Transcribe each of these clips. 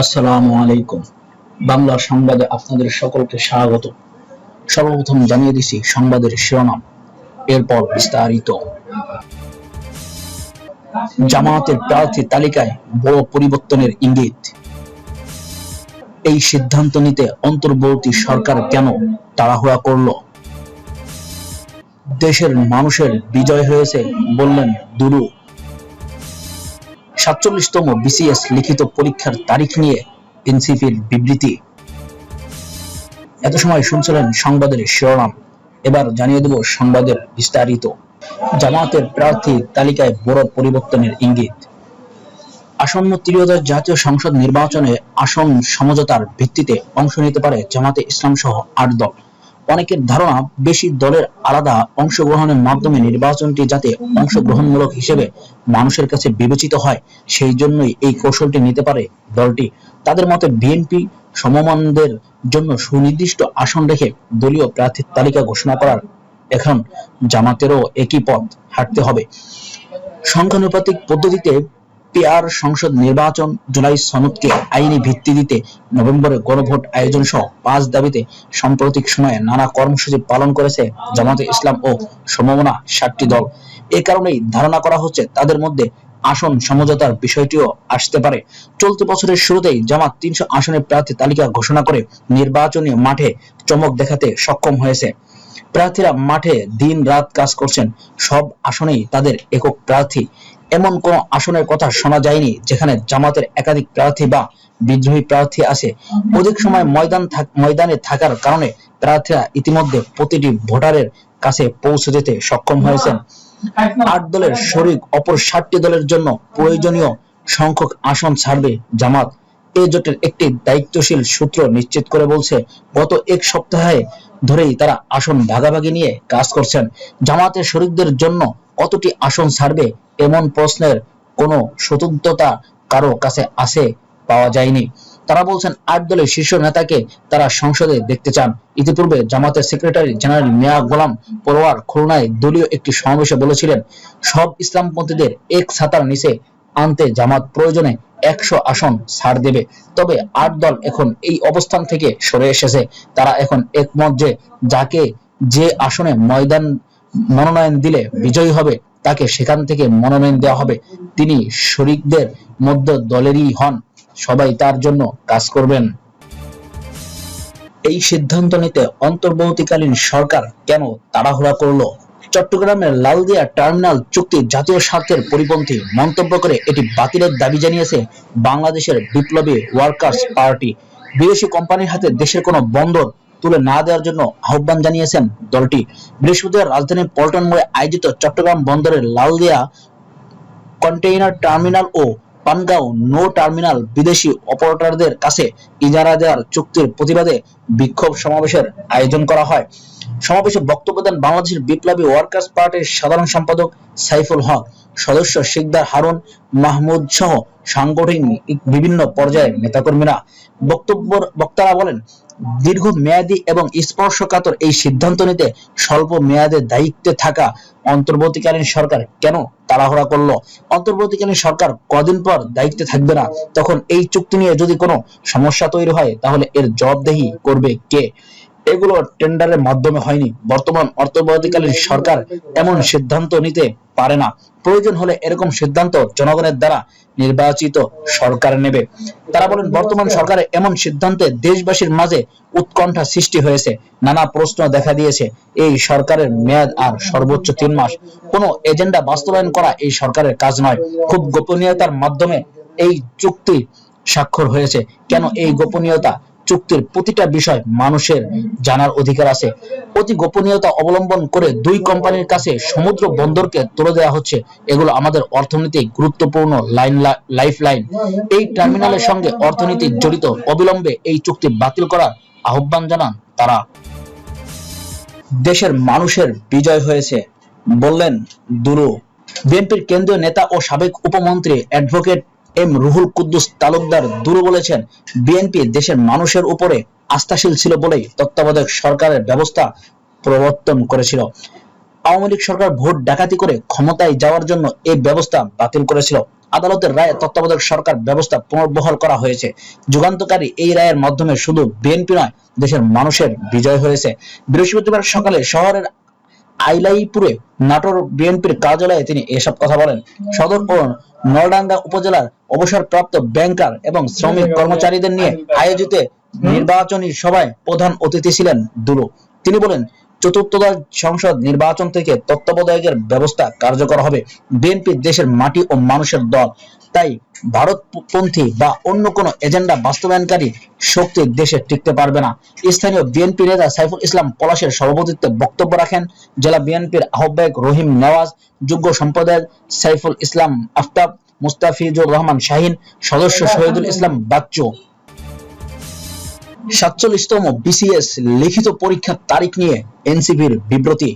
আসসালামু আলাইকুম। বাংলা সংবাদে আপনাদের সকলকে স্বাগত। সর্বপ্রথম জানিয়ে দিছি সংবাদের শিরোনাম। এরপর বিস্তারিত। প্রার্থী তালিকায় বড় পরিবর্তনের ইঙ্গিত। এই সিদ্ধান্ত নিতে অন্তর্বর্তী সরকার কেন তাড়াহুড়া করল? দেশের মানুষের বিজয় হয়েছে বললেন দুরু। সাতচল্লিশতম বিসিএস লিখিত পরীক্ষার তারিখ নিয়ে এনসিপির বিবৃতি। এত সময় শুনছিলেন সংবাদের শিরোনাম। এবার জানিয়ে দেব সংবাদের বিস্তারিত। জামায়াতের প্রার্থী তালিকায় বড় পরিবর্তনের ইঙ্গিত। আসন্ন ত্রিয়োদশ জাতীয় সংসদ নির্বাচনে আসন সমঝোতার ভিত্তিতে অংশ নিতে পারে জামাতে ইসলাম সহ আট দল। অনেকের ধারণা বেশি দলের আলাদা অংশগ্রহণের মাধ্যমে নির্বাচনটি যাতে অংশগ্রহণমূলক হিসেবে মানুষের কাছে বিবেচিত হয়, সেই জন্যই এই কৌশলটি নিতে পারে দলটি। তাদের মতে, বিএনপি সমমানদের জন্য সুনির্দিষ্ট আসন রেখে দলীয় প্রার্থীর তালিকা ঘোষণা করার এখন জামাতেরও একই পথ হাঁটতে হবে। সংখ্যানুপাতিক পদ্ধতিতে পেয়ার সংসদ নির্বাচন জুলাই সনদকে আইনি ভিত্তি দিতে নভেম্বরে গণভোট আয়োজন সহ পাঁচ দাবিতে সাম্প্রতিক সময়ে নানা কর্মসূচি পালন করেছে জামাতে ইসলাম ও সমমনা সাতটি দল। এ কারণেই ধারণা করা হচ্ছে তাদের মধ্যে আসন সমঝোতার বিষয়টিও আসতে পারে। চলতি বছরের শুরুতেই জামাত তিনশো আসনের প্রার্থী তালিকা ঘোষণা করে নির্বাচনী মাঠে চমক দেখাতে সক্ষম হয়েছে। প্রার্থীরা মাঠে দিন রাত কাজ করছেন। সব আসনেই তাদের একক প্রার্থী। এমন কোন আসনের কথা শোনা যায়নি যেখানে জামাতের একাধিক প্রার্থী বা বিদ্রোহী প্রার্থী আছে। অধিক সময় ময়দান ময়দানে থাকার কারণে প্রার্থীরা ইতিমধ্যে প্রতিটি ভোটারের কাছে পৌঁছে যেতে সক্ষম হয়েছেন। আট দলের শরিক অপর ষাটটি দলের জন্য প্রয়োজনীয় সংখ্যক আসন ছাড়বে জামাত। এ জোটের একটি দায়িত্বশীল সূত্র নিশ্চিত করে বলছে, গত এক সপ্তাহে ধরেই তারা আসন ভাগাভাগি নিয়ে কাজ করছেন। জামাতের শরিকদের জন্য কতটি আসন ছাড়বে এমন প্রশ্নের কোনো সতর্কতা কারও কাছে আছে পাওয়া যায়নি। তারা বলছেন, আট দলের শীর্ষ নেতাকে তারা সংসদে দেখতে চান। ইতিপূর্বে জামাতের সেক্রেটারি জেনারেল মিয়া গোলাম পরোয়ার খুলনায় দলীয় একটি সমাবেশে বলেছিলেন, সব ইসলামপন্থীদের এক ছাতার নিচে আনতে জামাত প্রয়োজনে একশো আসন ছাড় দেবে। তবে আট দল এখন এই অবস্থান থেকে সরে এসেছে। তারা এখন একমত যে, যাকে যে আসনে ময়দান মনোনয়ন দিলে বিজয়ী হবে, তাকে সেখান থেকে মনোনয়ন দেওয়া হবে। তিনি শরিকদের মধ্যে দলেরই হন, সবাই তার জন্য কাজ করবেন। এই সিদ্ধান্ত নিতে অন্তর্বর্তীকালীন সরকার কেন তাড়াহুড়া করল? চট্টগ্রামের লালদিয়া টার্মিনাল চুক্তি জাতীয় স্বার্থের পরিপন্থী মন্তব্য করে এটি বাতিলের দাবি জানিয়েছে বাংলাদেশের বিপ্লবী ওয়ার্কার্স পার্টি। বিদেশি কোম্পানির হাতে দেশের কোনো বন্দর তুলে না দেওয়ার জন্য আহ্বান জানিয়েছেন দলটি। বৃহস্পতিবার রাজধানীর পল্টন মোড়ে আয়োজিত চট্টগ্রাম বন্দরের লালদিয়া কন্টেইনার টার্মিনাল ও পানগাঁও নো টার্মিনাল বিদেশি অপারেটরদের কাছে ইজারা দেওয়ার চুক্তির প্রতিবাদে বিক্ষোভ সমাবেশের আয়োজন করা হয়। সমাবেশে বক্তব্য দেন বাংলাদেশের বিপ্লবী ওয়ার্কার্স পার্টির সাধারণ সম্পাদক সাইফুল হক, সদস্য শিকদার হারুন মাহমুদ সহ সাংগঠনিক বিভিন্ন পর্যায়ের নেতাকর্মীরা। বক্তব্য, বক্তারা বলেন, দীর্ঘ মেয়াদী এবং স্পর্শকাতর এই সিদ্ধান্ত নিতে স্বল্প মেয়াদে দায়িত্বে থাকা অন্তর্বর্তীকালীন সরকার কেন তাড়াহুড়া করল? অন্তর্বর্তীকালীন সরকার কদিন পর দায়িত্বে থাকবে না। তখন এই চুক্তি নিয়ে যদি কোনো সমস্যা তৈরি হয়, তাহলে এর জবাবদেহি করবে কে? এগুলো টেন্ডারের মাধ্যমে হয়নি। বর্তমান অন্তর্বর্তীকালীন সরকার এমন সিদ্ধান্ত নিতে পারে না। প্রয়োজন হলে এরকম সিদ্ধান্ত জনগণের দ্বারা নির্বাচিত সরকার নেবে। তারা বলেন, বর্তমান সরকারের এমন সিদ্ধান্তে দেশবাসীর মাঝে উৎকণ্ঠা সৃষ্টি হয়েছে। নানা প্রশ্ন দেখা দিয়েছে, এই সরকারের মেয়াদ আর সর্বোচ্চ তিন মাস। কোনো এজেন্ডা বাস্তবায়ন করা এই সরকারের কাজ নয়। খুব গোপনীয়তার মাধ্যমে এই চুক্তি স্বাক্ষর হয়েছে। কেন এই গোপনীয়তা? চুক্তির প্রতিটা বিষয় মানুষের জানার অধিকার আছে। অতি গোপনীয়তা অবলম্বন করে দুই কোম্পানির কাছে সমুদ্র বন্দরকে তুলে দেওয়া হচ্ছে। এগুলো আমাদের অর্থনীতি গুরুত্বপূর্ণ লাইন লাইফ লাইন এই টার্মিনালের সঙ্গে অর্থনীতি জড়িত অবিলম্বে এই চুক্তি বাতিল করার আহ্বান জানান তারা। দেশের মানুষের বিজয় হয়েছে, বললেন দুরু। বিএনপির কেন্দ্রীয় নেতা ও সাবেক উপমন্ত্রী অ্যাডভোকেট এম রুহুল কুদ্দুস তালুকদার দুরু বলেছেন, বিএনপি দেশের মানুষের উপরে আস্থাশীল ছিল বলেই তত্ত্বাবধায়ক সরকারের ব্যবস্থা প্রবর্তন করেছিল। আওয়ামী লীগ সরকার ভোট ডাকাতি করে ক্ষমতায় যাওয়ার জন্য এই ব্যবস্থা বাতিল করেছিল। আদালতের রায়ে তত্ত্বাবধায়ক সরকার ব্যবস্থা পুনর্বহাল করা হয়েছে। যুগান্তকারী এই রায়ের মাধ্যমে শুধু বিএনপি নয়, দেশের মানুষের বিজয় হয়েছে। বৃহস্পতিবার সকালে শহরের আইলাইপুরে নাটোর বিএনপির কার্যালয়ে তিনি এসব কথা বলেন। সদর ও নলডাঙ্গা উপজেলার অবসরপ্রাপ্ত ব্যাংকার এবং শ্রমিক কর্মচারীদের নিয়ে আয়োজিত নির্বাচনী সভায় প্রধান অতিথি ছিলেন দুলু। তিনি বলেন চতুর্থদশ সংসদ নির্বাচন থেকে তত্ত্বাবধায়কের ব্যবস্থা কার্যকর হবে। বিএনপি দেশের মাটি ও মানুষের দল। তাই ভারতপন্থী বা অন্য কোনো এজেন্ডা বাস্তবায়নকারী শক্তি দেশে টিকতে পারবে না। স্থানীয় বিএনপি নেতা সাইফুল ইসলাম পলাশের সভাপতিত্বে বক্তব্য রাখেন জেলা বিএনপির আহ্বায়ক রহিম নেওয়াজ যোগ্য সম্পাদক সাইফুল ইসলাম আফতাব, মুস্তাফিজুর রহমান শাহিন, সদস্য শহীদুল ইসলাম বাচ্চু। সাতচল্লিশতম বিসিএস লিখিত পরীক্ষার তারিখ নিয়ে এনসিপির বিবৃতি।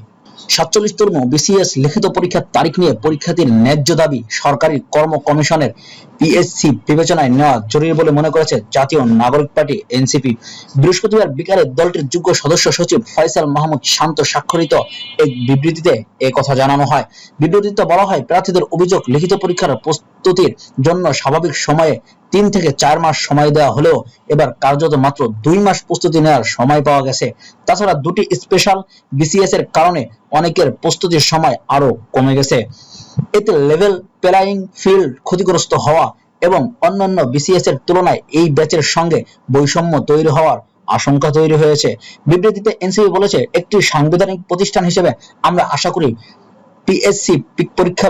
সাতচল্লিশতম বিসিএস লিখিত পরীক্ষার তারিখ নিয়ে পরীক্ষার্থীর ন্যায্য দাবি সরকারি কর্ম কমিশনের পিএসসি বিবেচনায় নেওয়া জরুরি বলে মনে করেছে জাতীয় নাগরিক পার্টি এনসিপি বৃহস্পতিবার বিকালে দলটির যোগ্য সদস্য সচিব ফয়সাল মাহমুদ শান্ত স্বাক্ষরিত এক বিবৃতিতে কথা জানানো হয়। বিবৃতিতে বলা হয়, প্রার্থীদের অভিযোগ লিখিত পরীক্ষার প্রস্তুতির জন্য স্বাভাবিক সময়ে তিন থেকে চার মাস সময় দেওয়া হলেও এবার কার্যত মাত্র দুই মাস প্রস্তুতি নেওয়ার সময় পাওয়া গেছে। তাছাড়া দুটি স্পেশাল বিসিএস এর কারণে অনেকের প্রস্তুতির সময় আরও কমে গেছে। এতে লেভেল প্লেয়িং ফিল্ড ক্ষতিগ্রস্ত হওয়া এবং অন্যান্য বিসিএস এর তুলনায় এই ব্যাচের সঙ্গে বৈষম্য তৈরি হওয়ার আশঙ্কা তৈরি হয়েছে। বিবৃতিতে এনসিবি বলেছে, একটি সাংবিধানিক প্রতিষ্ঠান হিসেবে আমরা আশা করি পিএসসি পরীক্ষা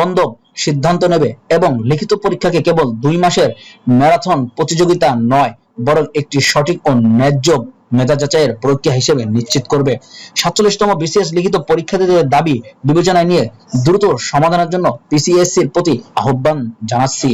বন্ধ সিদ্ধান্ত নেবে এবং লিখিত পরীক্ষাকে কেবল দুই মাসের ম্যারাথন প্রতিযোগিতা নয়, বরং একটি সঠিক ও ন্যায্য মেধা যাচাইয়ের প্রক্রিয়া হিসেবে নিশ্চিত করবে। সাতচল্লিশতম বিসিএস লিখিত পরীক্ষার্থীদের দাবি, বিবেচনায় নিয়ে দ্রুত সমাধানের জন্য পিসিএসসির প্রতি আহ্বান জানাচ্ছি।